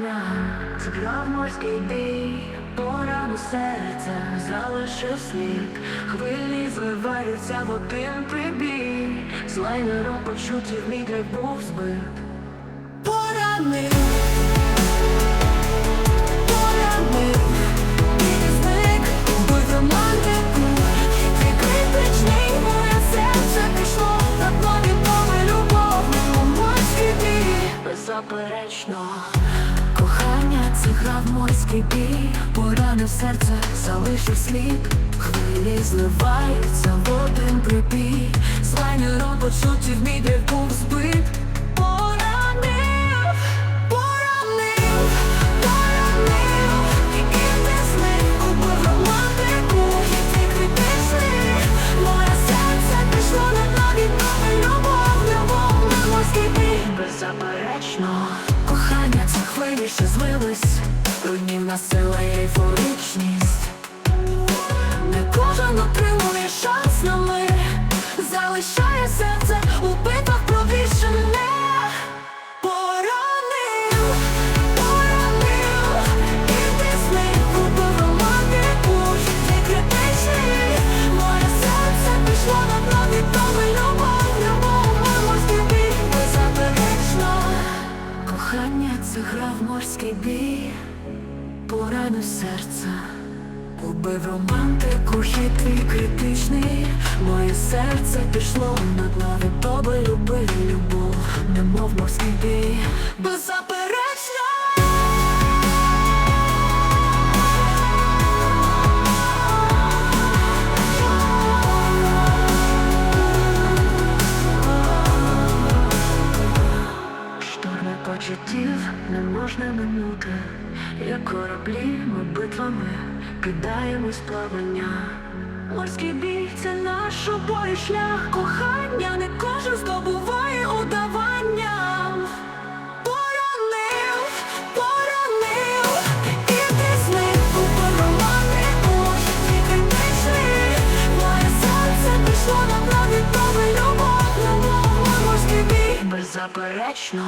кохання, зіграв морський бій, порану серця залишив слід, хвилі зливаються в один прибій, з лайнером почуттів мій драйв був збит. Поранив, поранив, візник, убив романтику, ти критичний, моє серце пішло, на дно відоме любов, морський бій. Це грав морський бій, поранив серце, залишив слід, хвилі зливаються в один припій, з лайнером почуттів мій де був збит. Що злились, руйнівна сила і ейфоричність. Не кожен отримує шанс на мир, залишає серце у Кохання це грав морський бій, поранив серце. Убив романтику, хитрий критичний Моє серце пішло на дно Шторми не можна минути, як кораблі ми битвами кидаємось в плавання. Морський бій це наш обоє шлях кохання, не кожен здобуває удавання. Поранив, поранив, і ти зник у романтику, житті критичний. Моє серце пішло на від тебе любов, любов, морський бій беззаперечно.